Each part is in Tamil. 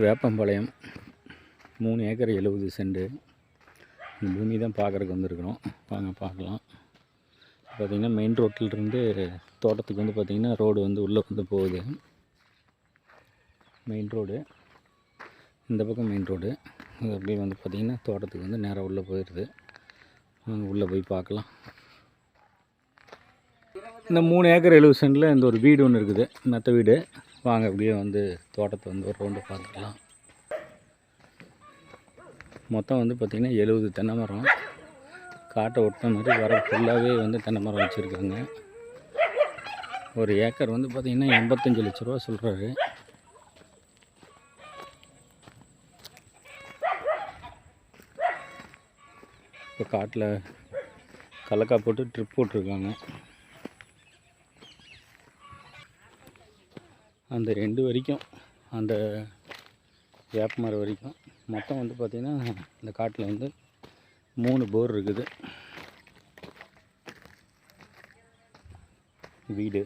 வேப்பம்பாளையம். மூணு ஏக்கர் எழுபது செண்டு இந்த பூமி தான் பார்க்குறக்கு வந்திருக்கிறோம். வாங்க பார்க்கலாம். பார்த்திங்கன்னா மெயின் ரோட்டிலிருந்து தோட்டத்துக்கு வந்து பார்த்திங்கன்னா ரோடு வந்து உள்ளே வந்து போகுது. மெயின் ரோடு இந்த பக்கம் மெயின் ரோடு அது அப்படியே வந்து பார்த்திங்கன்னா தோட்டத்துக்கு வந்து நேராக உள்ளே போயிடுது. வாங்க உள்ளே போய் பார்க்கலாம். இந்த மூணு ஏக்கர் எழுபது சென்டில் இந்த ஒரு வீடு ஒன்று இருக்குது. மெத்த வீடு. வாங்க அப்படியே வந்து தோட்டத்தை வந்து ஒரு ரவுண்டு பார்த்துக்கலாம். மொத்தம் வந்து பார்த்திங்கன்னா எழுபது தென்னை மரம். காட்டை ஒட்டின மாதிரி வர ஃபுல்லாகவே வந்து தென்னை மரம் வச்சுருக்காங்க. ஒரு ஏக்கர் வந்து பார்த்திங்கன்னா எண்பத்தஞ்சு லட்ச ரூபா சொல்கிறாரு இப்போ காட்டில் கலக்காய் போட்டு ட்ரிப் போட்டிருக்காங்க. அந்த ரெண்டு வரைக்கும் அந்த வேப்ப மரம் வரைக்கும். மொத்தம் வந்து பார்த்திங்கன்னா இந்த காட்டில் வந்து மூணு போர் இருக்குது. வீடு.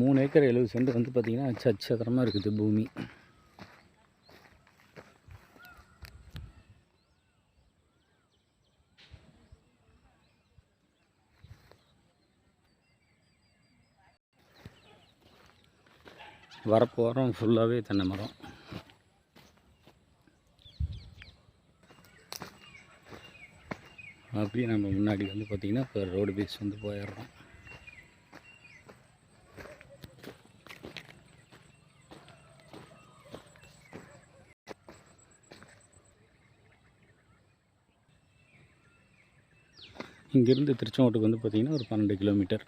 மூணு ஏக்கர் எழுபது சென்ட் வந்து பார்த்திங்கன்னா சச்சதரமாக இருக்குது பூமி. வரப்போகிறோம் ஃபுல்லாகவே தென்னை மரம். அப்படியே நம்ம முன்னாடி வந்து பார்த்திங்கன்னா இப்போ ரோடு பேஸ் வந்து போயிடுறோம். இங்கேருந்து திருச்செங்கோட்டுக்கு வந்து பார்த்திங்கன்னா ஒரு பன்னெண்டு கிலோமீட்டர்